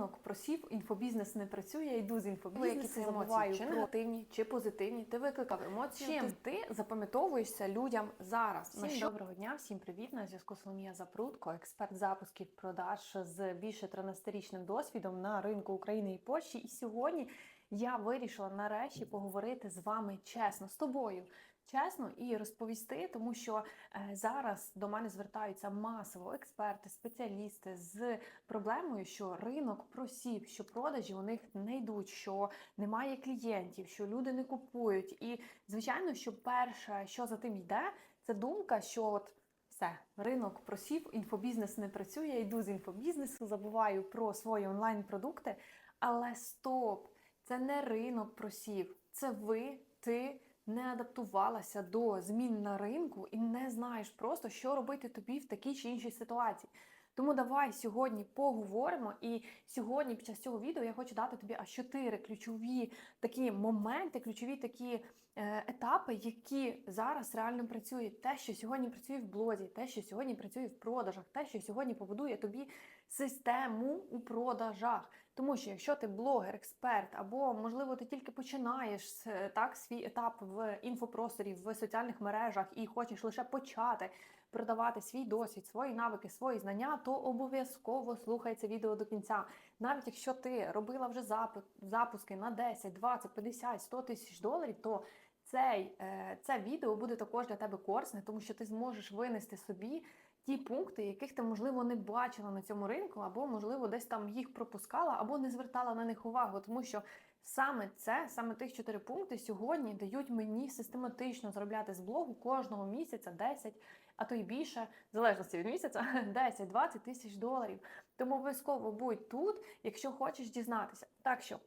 ринок просів, інфобізнес не працює, я йду з інфобізнесу, Які це емоції? Чи негативні, чи позитивні? Ти викликав емоції. Чим ти запам'ятовуєшся людям зараз? Всім що доброго дня, всім привіт. На зв'язку Соломія Запрудко, експерт запусків продаж з більше 13-річним досвідом на ринку України і Польщі. І сьогодні я вирішила нарешті поговорити з вами чесно, з тобою. Чесно і розповісти, тому що е, зараз до мене звертаються масово експерти, спеціалісти з проблемою, що ринок просів, що продажі у них не йдуть, що немає клієнтів, що люди не купують. І звичайно, що перше, що за тим йде, це думка, що от все, ринок просів, інфобізнес не працює, я йду з інфобізнесу, забуваю про свої онлайн-продукти. Але стоп, це не ринок просів, це ви, ти не адаптувалася до змін на ринку і не знаєш просто, що робити тобі в такій чи іншій ситуації. Тому давай сьогодні поговоримо. І сьогодні, під час цього відео, я хочу дати тобі аж чотири ключові такі моменти, ключові такі е, етапи, які зараз реально працюють. Те, що сьогодні працює в блозі, те, що сьогодні працює в продажах, те, що сьогодні побудує тобі систему у продажах. Тому що якщо ти блогер, експерт, або можливо ти тільки починаєш так свій етап в інфопросторі, в соціальних мережах і хочеш лише почати продавати свій досвід, свої навики, свої знання, то обов'язково слухай це відео до кінця. Навіть якщо ти робила вже запу- запуски на 10, 20, 50, 100 тисяч доларів, то цей, е, це відео буде також для тебе корисне, тому що ти зможеш винести собі ті пункти, яких ти, можливо, не бачила на цьому ринку, або, можливо, десь там їх пропускала, або не звертала на них увагу, тому що саме це, саме тих чотири пункти сьогодні дають мені систематично заробляти з блогу кожного місяця 10, а то й більше, в залежності від місяця, 10-20 тисяч доларів. Тому обов'язково будь тут, якщо хочеш дізнатися. Так що.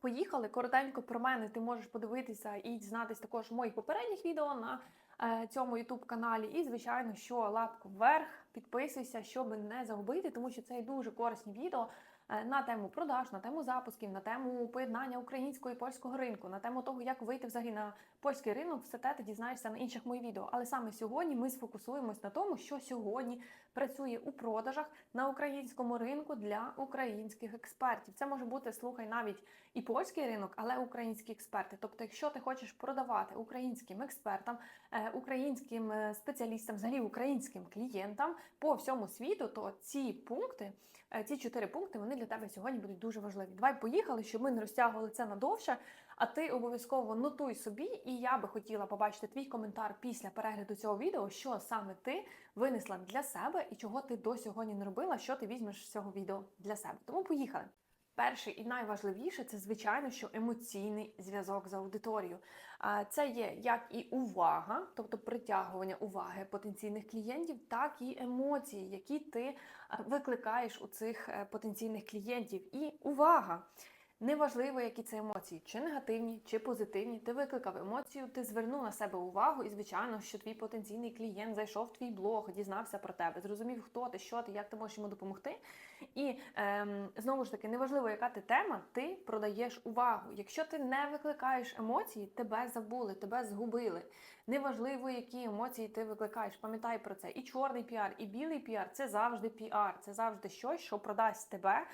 Поїхали коротенько про мене. Ти можеш подивитися і дізнатися також моїх попередніх відео на цьому youtube каналі. І, звичайно, що лапку вверх, підписуйся, щоб не загубити, тому що це дуже корисні відео е, на тему продаж, на тему запусків, на тему поєднання українського і польського ринку, на тему того, як вийти взагалі на польський ринок. Все те ти дізнаєшся на інших моїх відео. Але саме сьогодні ми сфокусуємось на тому, що сьогодні працює у продажах на українському ринку для українських експертів. Це може бути слухай навіть і польський ринок, але українські експерти. Тобто, якщо ти хочеш продавати українським експертам, е, українським е, спеціалістам, взагалі українським клієнтам по всьому світу, то ці пункти, е, ці чотири пункти, вони для тебе сьогодні будуть дуже важливі. Давай поїхали, щоб ми не розтягували це надовше. А ти обов'язково нотуй собі, і я би хотіла побачити твій коментар після перегляду цього відео, що саме ти винесла для себе і чого ти до сьогодні не робила, що ти візьмеш з цього відео для себе. Тому поїхали. Перший і найважливіше це, звичайно, що емоційний зв'язок з аудиторією. Це є як і увага, тобто притягування уваги потенційних клієнтів, так і емоції, які ти викликаєш у цих е, потенційних клієнтів. І увага! Неважливо, які це емоції, чи негативні, чи позитивні. Ти викликав емоцію, ти звернув на себе увагу, і звичайно, що твій потенційний клієнт зайшов в твій блог, дізнався про тебе, зрозумів, хто ти, що ти, як ти можеш йому допомогти. І ем, знову ж таки, неважливо, яка ти тема, ти продаєш увагу. Якщо ти не викликаєш емоції, тебе забули, тебе згубили. Неважливо, які емоції ти викликаєш. Пам'ятай про це. І чорний піар, і білий піар це завжди піар, це завжди щось, що продасть тебе,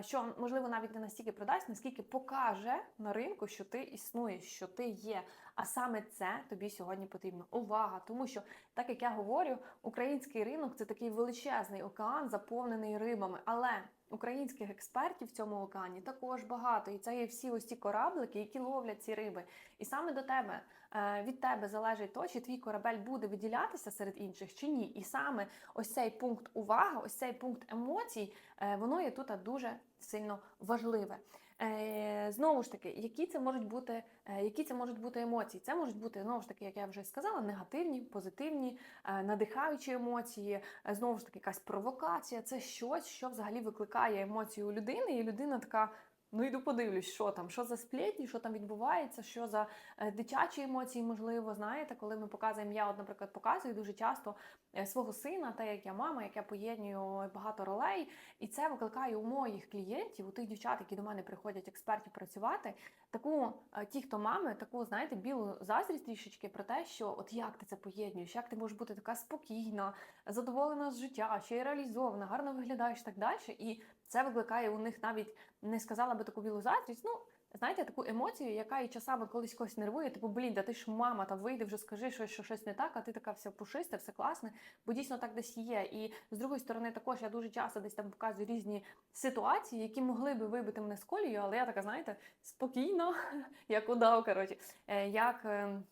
що можливо навіть не настільки продасть, наскільки покаже на ринку, що ти існуєш, що ти є. А саме це тобі сьогодні потрібно. Увага, тому що, так як я говорю, український ринок це такий величезний океан, заповнений рибами. Але українських експертів в цьому океані також багато. І це є всі ось ці кораблики, які ловлять ці риби. І саме до тебе е, від тебе залежить то, чи твій корабель буде виділятися серед інших чи ні. І саме ось цей пункт уваги, ось цей пункт емоцій, е, воно є тут дуже сильно важливе. Е, Знову ж таки, які це можуть бути, е, які це можуть бути емоції? Це можуть бути знову ж таки, як я вже сказала, негативні, позитивні, е, надихаючі емоції. Знову ж таки, якась провокація. Це щось, що взагалі викликає емоції у людини, і людина така. Ну, йду подивлюсь, що там, що за сплетні, що там відбувається, що за е, дитячі емоції, можливо, знаєте, коли ми показуємо, я, от, наприклад, показую дуже часто е, свого сина, те, як я мама, як я поєднюю багато ролей, і це викликає у моїх клієнтів, у тих дівчат, які до мене приходять експертів працювати, таку е, ті, хто мами, таку, знаєте, білу заздрість трішечки про те, що от як ти це поєднуєш, як ти можеш бути така спокійна, задоволена з життя, ще й реалізована, гарно виглядаєш і так далі. І Це викликає у них навіть не сказала би таку білу заздрість, ну. Знаєте, таку емоцію, яка і часами колись когось нервує, типу, блін, да ти ж мама, та вийди вже скажи щось, що щось не так, а ти така вся пушиста, все класне, бо дійсно так десь є. І з другої сторони, також я дуже часто десь там показую різні ситуації, які могли би вибити мене з колію, але я така, знаєте, спокійно, як удав, коротше, е, як. е,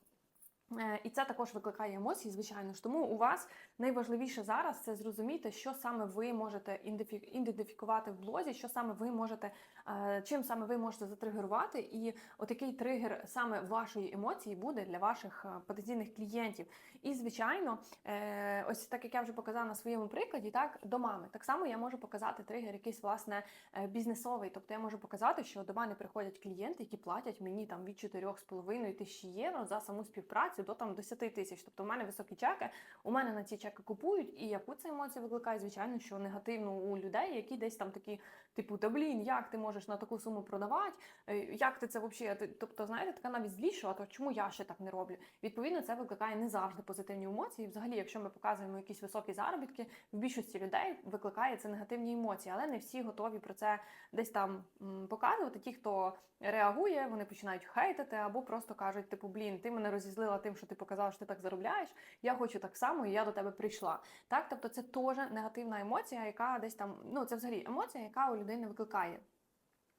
Е, І це також викликає емоції, звичайно ж. Тому у вас найважливіше зараз це зрозуміти, що саме ви можете ідентифі- ідентифікувати в блозі, що саме ви можете, е, чим саме ви можете затригерувати, і отакий тригер саме вашої емоції буде для ваших е, потенційних клієнтів. І звичайно, е, ось так як я вже показала на своєму прикладі, так до мами. Так само я можу показати тригер, якийсь власне бізнесовий. Тобто я можу показати, що до мене приходять клієнти, які платять мені там від 4,5 тисячі євро за саму співпрацю до там 10 тисяч. Тобто, у мене високі чеки, у мене на ці чеки купують, і яку це емоцію викликає, звичайно, що негативно у людей, які десь там такі, типу, та блін, як ти можеш на таку суму продавати? Е, Як ти це взагалі? Тобто, знаєте, така навіть зліша, а то чому я ще так не роблю? Відповідно, це викликає не завжди позитивні емоції. Взагалі, якщо ми показуємо якісь високі заробітки, в більшості людей викликає це негативні емоції, але не всі готові про це десь там показувати. Ті, хто реагує, вони починають хейтити або просто кажуть, типу, блін, ти мене розізлила тим, що ти показала, що ти так заробляєш. Я хочу так само, і я до тебе прийшла. Так, тобто це теж негативна емоція, яка десь там, ну це взагалі емоція, яка у людини викликає.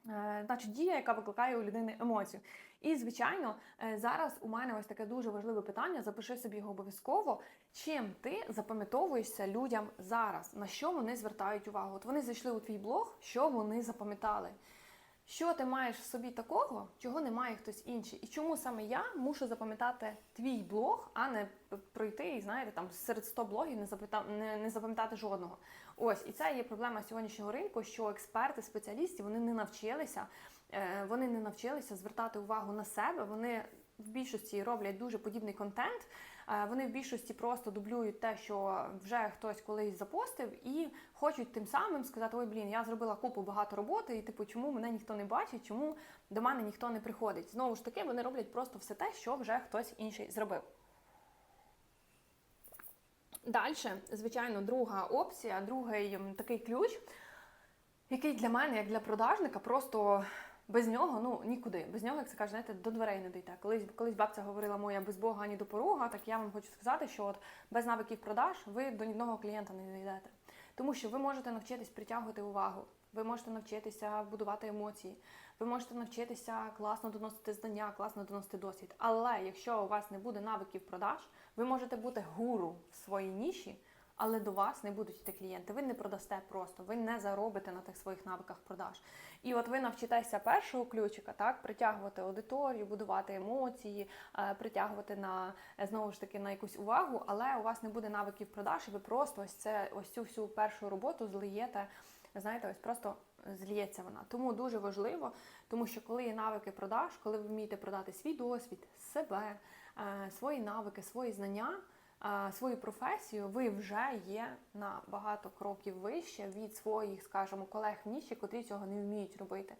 Е, Значить, дія, яка викликає у людини емоцію. І, звичайно, е, зараз у мене ось таке дуже важливе питання. Запиши собі його обов'язково. Чим ти запам'ятовуєшся людям зараз? На що вони звертають увагу? От вони зайшли у твій блог, що вони запам'ятали? Що ти маєш в собі такого, чого не має хтось інший? І чому саме я мушу запам'ятати твій блог, а не пройти і знаєте, там серед 100 блогів не запам'ятати, не, не запам'ятати жодного? Ось і це є проблема сьогоднішнього ринку, що експерти, спеціалісти вони не навчилися, е, вони не навчилися звертати увагу на себе. Вони в більшості роблять дуже подібний контент. Е, Вони в більшості просто дублюють те, що вже хтось колись запостив, і хочуть тим самим сказати: ой, блін, я зробила купу багато роботи, і типу, чому мене ніхто не бачить, чому до мене ніхто не приходить. Знову ж таки, вони роблять просто все те, що вже хтось інший зробив. Далі, звичайно, друга опція, другий такий ключ, який для мене, як для продажника, просто без нього ну нікуди. Без нього, як це каже, знаєте, до дверей не дійте. Колись колись бабця говорила моя без Бога ні до порога. Так я вам хочу сказати, що от без навиків продаж ви до одного клієнта не дійдете. Тому що ви можете навчитись притягувати увагу, ви можете навчитися будувати емоції, ви можете навчитися класно доносити знання, класно доносити досвід. Але якщо у вас не буде навиків продаж, ви можете бути гуру в своїй ніші, але до вас не будуть йти клієнти. Ви не продасте просто, ви не заробите на тих своїх навиках продаж. І от ви навчитеся першого ключика, так, притягувати аудиторію, будувати емоції, е, притягувати на е, знову ж таки на якусь увагу, але у вас не буде навиків продаж, і ви просто ось це ось цю всю першу роботу злиєте. Знаєте, ось просто зліється вона. Тому дуже важливо, тому що коли є навики продаж, коли ви вмієте продати свій досвід, себе, свої навики, свої знання, е, свою професію, ви вже є на багато кроків вище від своїх, скажімо, колег в ніші, котрі цього не вміють робити.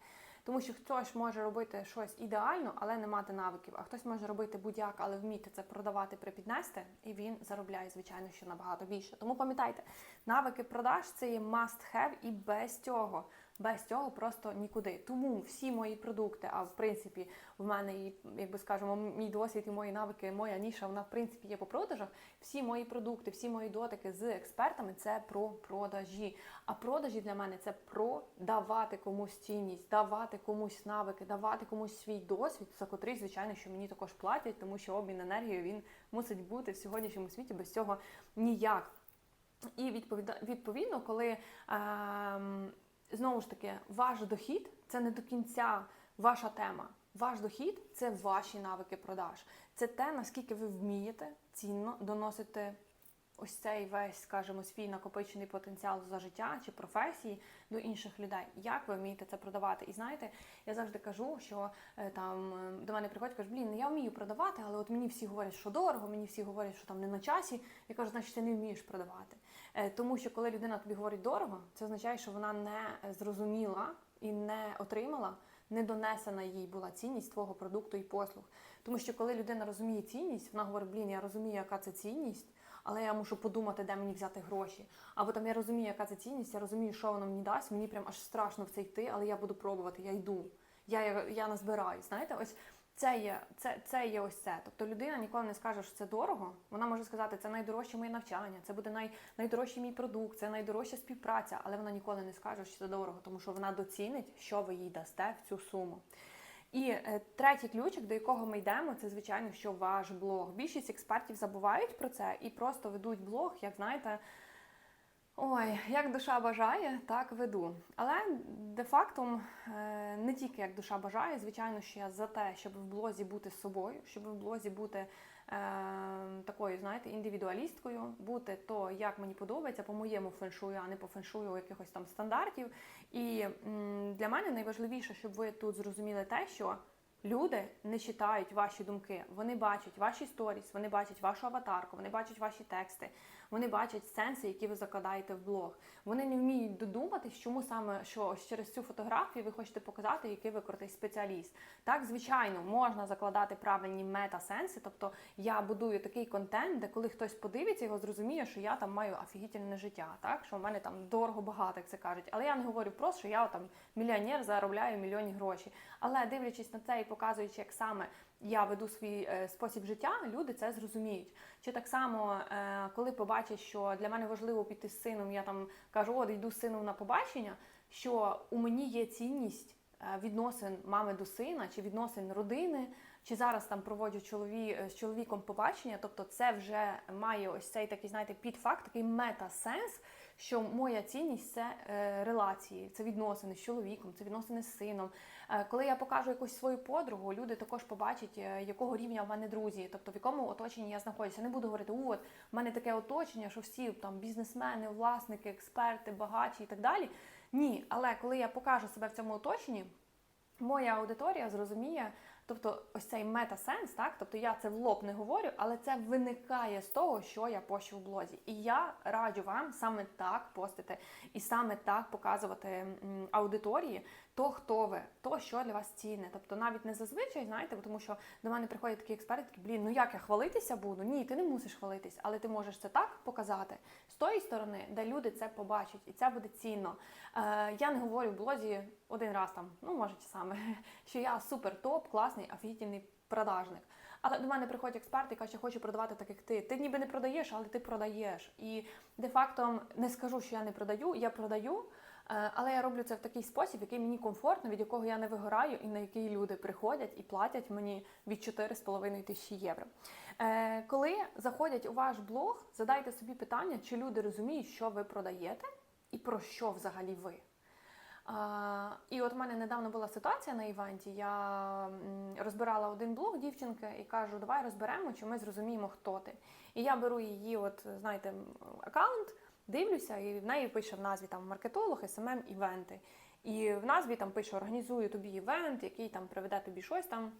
Тому що хтось може робити щось ідеально, але не мати навиків, а хтось може робити будь-як, але вміти це продавати, припіднести, і він заробляє, звичайно, що набагато більше. Тому пам'ятайте, навики продаж це є must have, і без цього, без цього просто нікуди. Тому всі мої продукти, а в принципі, в мене і, якби скажемо, мій досвід і мої навики, моя ніша, вона в принципі є по продажах. Всі мої продукти, всі мої дотики з експертами це про продажі. А продажі для мене це про давати комусь цінність, давати комусь навики, давати комусь свій досвід, за котрий, звичайно, що мені також платять, тому що обмін енергією він мусить бути в сьогоднішньому світі без цього ніяк. І відповідно, відповідно, коли ем, знову ж таки ваш дохід це не до кінця ваша тема. Ваш дохід це ваші навики продаж. Це те, наскільки ви вмієте цінно доносити ось цей весь, скажімо, свій накопичений потенціал за життя чи професії до інших людей. Як ви вмієте це продавати? І знаєте, я завжди кажу, що е, там е, до мене приходять, кажуть, блін, ну я вмію продавати, але от мені всі говорять, що дорого, мені всі говорять, що там не на часі. Я кажу, значить, ти не вмієш продавати. Е, Тому що коли людина тобі говорить дорого, це означає, що вона не зрозуміла і не отримала. Не донесена їй була цінність твого продукту і послуг. Тому що коли людина розуміє цінність, вона говорить, блін, я розумію, яка це цінність, але я мушу подумати, де мені взяти гроші. Або там я розумію, яка це цінність, я розумію, що воно мені дасть. Мені прям аж страшно в це йти, але я буду пробувати, я йду. Я, я назбираю. Знаєте, ось це є, це, це є ось це. Тобто людина ніколи не скаже, що це дорого. Вона може сказати, це найдорожче моє навчання, це буде най, найдорожчий мій продукт, це найдорожча співпраця, але вона ніколи не скаже, що це дорого, тому що вона доцінить, що ви їй дасте в цю суму. І е, третій ключик, до якого ми йдемо, це звичайно, що ваш блог. Більшість експертів забувають про це і просто ведуть блог, як знаєте. Ой, як душа бажає, так веду. Але де-факто е, не тільки як душа бажає, звичайно, що я за те, щоб в блозі бути собою, щоб в блозі бути такою, знаєте, індивідуалісткою, бути то, як мені подобається, по моєму феншую, а не по феншую якихось там стандартів. І для мене найважливіше, щоб ви тут зрозуміли те, що люди не читають ваші думки, вони бачать ваші сторіс, вони бачать вашу аватарку, вони бачать ваші тексти, вони бачать сенси, які ви закладаєте в блог. Вони не вміють додуматись, чому саме що через цю фотографію ви хочете показати, який ви крутий спеціаліст. Так, звичайно, можна закладати правильні мета-сенси, тобто я будую такий контент, де коли хтось подивиться його, зрозуміє, що я там маю офігітельне життя, так що в мене там дорого багато, як це кажуть. Але я не говорю просто, що я там мільйонер заробляю мільйонні гроші. Але дивлячись на це і показуючи, як саме я веду свій е, спосіб життя, люди це зрозуміють. Чи так само, е, коли побачать, що для мене важливо піти з сином, я там кажу, от йду з сином на побачення, що у мені є цінність е, відносин мами до сина, чи відносин родини, чи зараз там проводжу чолові, з чоловіком побачення, тобто це вже має ось цей такий, знаєте, підфакт, такий мета-сенс, що моя цінність це релації, це відносини з чоловіком, це відносини з сином. Е, коли я покажу якусь свою подругу, люди також побачать, е, якого рівня в мене друзі, тобто в якому оточенні я знаходжуся. Не буду говорити, от в мене таке оточення, що всі там бізнесмени, власники, експерти, багаті і так далі. Ні, але коли я покажу себе в цьому оточенні, моя аудиторія зрозуміє, тобто ось цей мета-сенс, так? Тобто я це в лоб не говорю, але це виникає з того, що я пощу в блозі. І я раджу вам саме так постити і саме так показувати аудиторії то, хто ви, то, що для вас цінне. Тобто навіть не зазвичай, знаєте, тому що до мене приходять такі експерти, такі, блін, ну як я хвалитися буду? Ні, ти не мусиш хвалитись, але ти можеш це так показати з тої сторони, де люди це побачать, і це буде цінно. Е, я не говорю в блозі один раз там, ну може саме, що я супер топ, класний, офігітельний продажник. Але до мене приходять експерти і кажуть, я хочу продавати так, як ти. Ти ніби не продаєш, але ти продаєш. І де-факто не скажу, що я не продаю, я продаю. Е, Але я роблю це в такий спосіб, який мені комфортно, від якого я не вигораю, і на який люди приходять і платять мені від 4,5 тисячі євро. Е, Коли заходять у ваш блог, задайте собі питання, чи люди розуміють, що ви продаєте, і про що взагалі ви. А, і от у мене недавно була ситуація на івенті. Я розбирала один блог дівчинки і кажу, давай розберемо, чи ми зрозуміємо, хто ти. І я беру її, от знаєте, аккаунт, дивлюся, і в неї пише в назві там маркетолог, СММ, івенти. І в назві там пише організую тобі івент, який там приведе тобі щось там.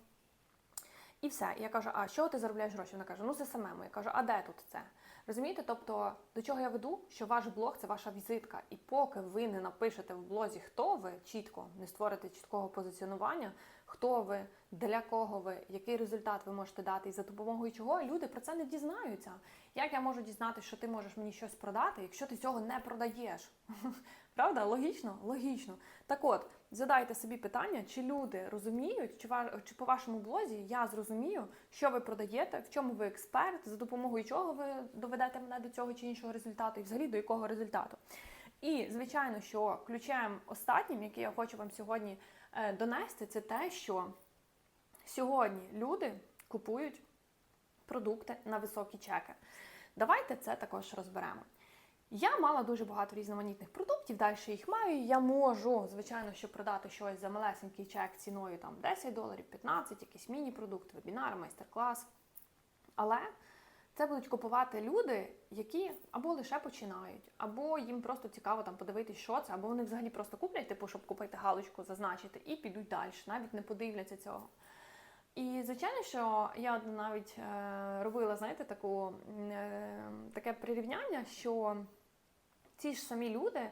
І все. І я кажу, а що ти заробляєш гроші? Вона каже, ну з СММ. Я кажу, а де тут це? Розумієте? Тобто, до чого я веду? Що ваш блог це ваша візитка. І поки ви не напишете в блозі, хто ви чітко, не створите чіткого позиціонування, хто ви, для кого ви, який результат ви можете дати, і за допомогою чого люди про це не дізнаються. Як я можу дізнатися, що ти можеш мені щось продати, якщо ти цього не продаєш? Правда? Логічно? Логічно. Так от, задайте собі питання, чи люди розуміють, чи, чи по вашому блозі я зрозумію, що ви продаєте, в чому ви експерт, за допомогою чого ви доведете мене до цього чи іншого результату, і взагалі до якого результату. І, звичайно, що ключем останнім, який я хочу вам сьогодні е, донести, це те, що сьогодні люди купують продукти на високі чеки. Давайте це також розберемо. Я мала дуже багато різноманітних продуктів, далі їх маю. Я можу, звичайно, що продати щось за малесенький чек ціною там 10 доларів, 15, якийсь міні-продукт, вебінар, майстер-клас. Але це будуть купувати люди, які або лише починають, або їм просто цікаво там подивитись, що це, або вони взагалі просто куплять, типу, щоб купити галочку, зазначити, і підуть далі, навіть не подивляться цього. І звичайно, що я навіть е, робила, знаєте, таку, е, таке прирівняння, що ці ж самі люди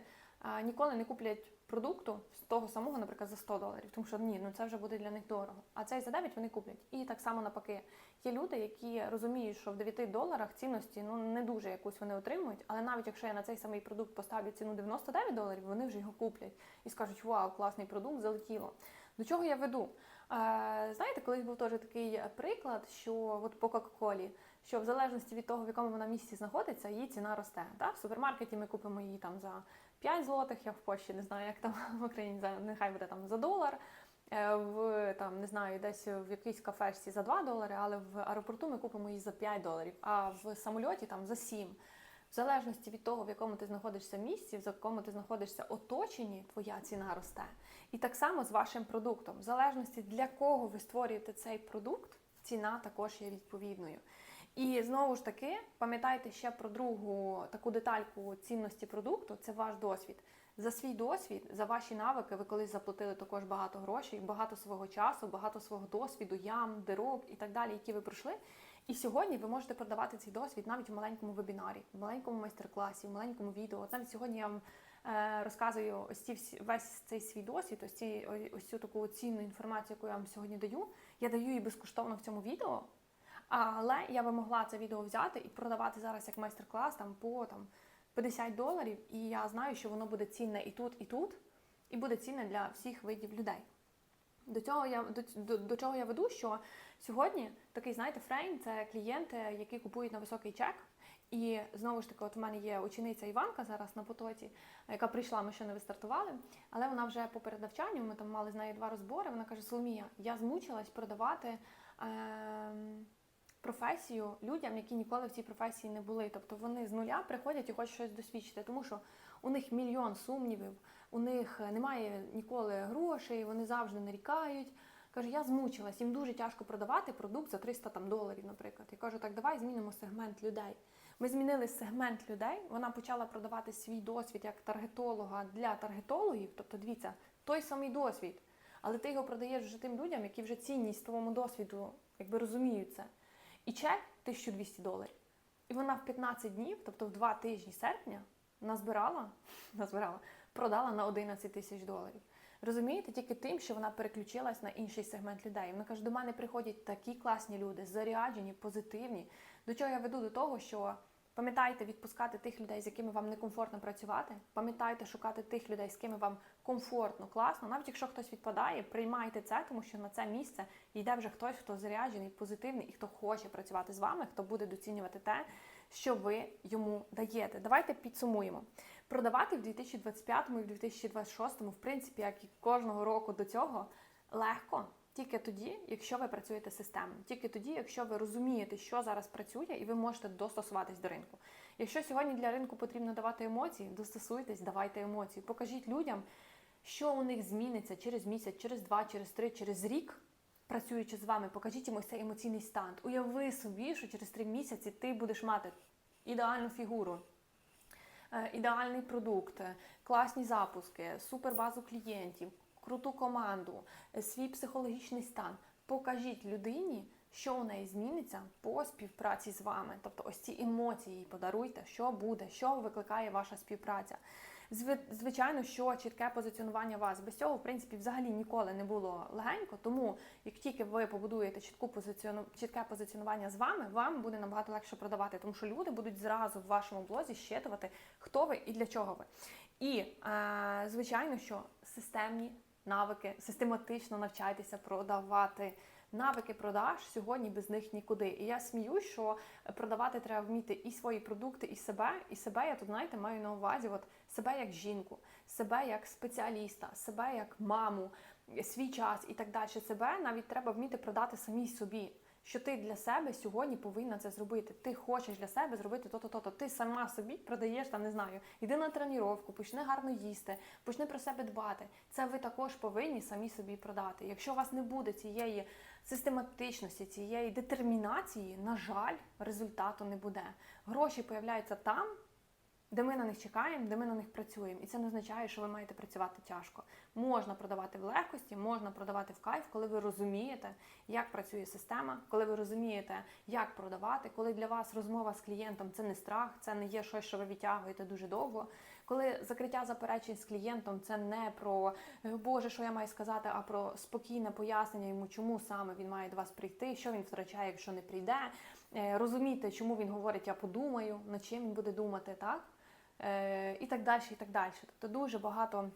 ніколи не куплять продукту з того самого, наприклад, за 100 доларів, тому що ні, ну це вже буде для них дорого. А цей за 9 вони куплять. І так само навпаки. Є люди, які розуміють, що в 9 доларах цінності ну не дуже якусь вони отримують, але навіть якщо я на цей самий продукт поставлю ціну 99 доларів, вони вже його куплять і скажуть: Вау, класний продукт, залетіло. До чого я веду? Знаєте, колись був теж такий приклад, що от по Кока-Колі, що в залежності від того, в якому вона місці знаходиться, її ціна росте. Так? В супермаркеті ми купимо її там за 5 злотих, я в Польщі не знаю, як там в Україні за нехай буде там за долар. Е, В там не знаю, десь в якійсь кафешці за 2 долари, але в аеропорту ми купимо її за 5 доларів, а в самольоті там за 7. В залежності від того, в якому ти знаходишся місці, в якому ти знаходишся оточенні, твоя ціна росте. І так само з вашим продуктом. В залежності для кого ви створюєте цей продукт, ціна також є відповідною. І знову ж таки, пам'ятайте ще про другу таку детальку цінності продукту це ваш досвід. За свій досвід, за ваші навики, ви колись заплатили також багато грошей, багато свого часу, багато свого досвіду, ям, дирок і так далі, які ви пройшли. І сьогодні ви можете продавати цей досвід навіть в маленькому вебінарі, в маленькому майстер-класі, в маленькому відео. От навіть сьогодні я вам е, розказую ось ці всі, весь цей свій досвід, ось ці ось цю таку цінну інформацію, яку я вам сьогодні даю. Я даю її безкоштовно в цьому відео. Але я би могла це відео взяти і продавати зараз як майстер-клас там по там 50 доларів, і я знаю, що воно буде цінне і тут, і тут, і буде цінне для всіх видів людей. До цього я до, до, до чого я веду, що сьогодні такий, знаєте, фрейм це клієнти, які купують на високий чек. І знову ж таки, от у мене є учениця Іванка зараз на потоці, яка прийшла, ми ще не вистартували, але вона вже по переднавчанню, ми там мали з нею два розбори. Вона каже: Соломія, я змучилась продавати. Е- професію людям, які ніколи в цій професії не були. Тобто вони з нуля приходять і хочуть щось досвідчити, тому що у них мільйон сумнівів, у них немає ніколи грошей, вони завжди нарікають. Каже, я змучилась, їм дуже тяжко продавати продукт за 300 там, доларів, наприклад. Я кажу, так давай змінимо сегмент людей. Ми змінили сегмент людей. Вона почала продавати свій досвід як таргетолога для таргетологів. Тобто, дивіться, той самий досвід, але ти його продаєш вже тим людям, які вже цінність твоєму досвіду, якби розуміють це. І чек 1200 доларів. І вона в 15 днів, тобто в 2 тижні серпня, назбирала, назбирала, продала на 11 тисяч доларів. Розумієте, тільки тим, що вона переключилась на інший сегмент людей. Вона каже, до мене приходять такі класні люди, заряджені, позитивні. До чого я веду до того, що пам'ятайте відпускати тих людей, з якими вам некомфортно працювати. Пам'ятайте шукати тих людей, з кими вам комфортно, класно. Навіть якщо хтось відпадає, приймайте це, тому що на це місце йде вже хтось, хто заряджений, позитивний і хто хоче працювати з вами, хто буде доцінювати те, що ви йому даєте. Давайте підсумуємо. Продавати в 2025 і в 2026, в принципі, як і кожного року до цього, легко. Тільки тоді, якщо ви працюєте системно, тільки тоді, якщо ви розумієте, що зараз працює, і ви можете достосуватись до ринку. Якщо сьогодні для ринку потрібно давати емоції, достосуйтесь, давайте емоції. Покажіть людям, що у них зміниться через місяць, через два, через три, через рік, працюючи з вами. Покажіть їм ось цей емоційний стан. Уяви собі, що через три місяці ти будеш мати ідеальну фігуру. е, Ідеальний продукт, е, класні запуски, супербазу клієнтів, круту команду, е, свій психологічний стан. Покажіть людині, що у неї зміниться по співпраці з вами. Тобто ось ці емоції подаруйте, що буде, що викликає ваша співпраця. Звичайно, що чітке позиціонування вас без цього, в принципі, взагалі ніколи не було легенько. Тому як тільки ви побудуєте чітку позиціону... чітке позиціонування з вами, вам буде набагато легше продавати, тому що люди будуть зразу в вашому блозі щитувати, хто ви і для чого ви. І е, звичайно, що системні навики, систематично навчайтеся продавати. Навики продаж сьогодні без них нікуди. І я сміюсь, що продавати треба вміти і свої продукти, і себе. І себе я тут, знаєте, маю на увазі, от себе як жінку, себе як спеціаліста, себе як маму, свій час і так далі. Себе навіть треба вміти продати самій собі. Що ти для себе сьогодні повинна це зробити. Ти хочеш для себе зробити то-то, то-то. Ти сама собі продаєш там, не знаю, йди на тренування, почни гарно їсти, почни про себе дбати. Це ви також повинні самі собі продати. Якщо у вас не буде цієї систематичності, цієї детермінації, на жаль, результату не буде. Гроші появляються там, де ми на них чекаємо, де ми на них працюємо. І це не означає, що ви маєте працювати тяжко. Можна продавати в легкості, можна продавати в кайф, коли ви розумієте, як працює система, коли ви розумієте, як продавати, коли для вас розмова з клієнтом це не страх, це не є щось, що ви відтягуєте дуже довго. Коли закриття заперечень з клієнтом це не про «Е, Боже, що я маю сказати, а про спокійне пояснення йому, чому саме він має до вас прийти, що він втрачає, якщо не прийде. Е, Розуміти, чому він говорить, я подумаю, над чим він буде думати, так? Е, І так далі, і так далі. Тобто дуже багато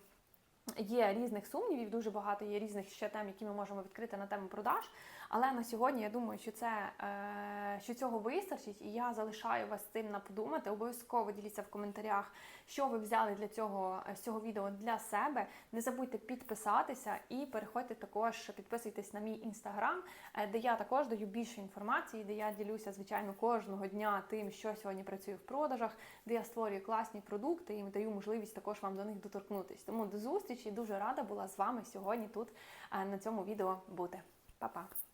є різних сумнівів, дуже багато є різних ще тем, які ми можемо відкрити на тему продаж. Але на сьогодні я думаю, що це е, що цього вистачить, і я залишаю вас цим на подумати. Обов'язково діліться в коментарях, що ви взяли для цього з цього відео для себе. Не забудьте підписатися і переходьте також, підписуйтесь на мій інстаграм, е, де я також даю більше інформації, де я ділюся звичайно кожного дня тим, що сьогодні працює в продажах, де я створюю класні продукти і даю можливість також вам до них доторкнутися. Тому до зустрічі дуже рада була з вами сьогодні тут е, на цьому відео бути. Па-па!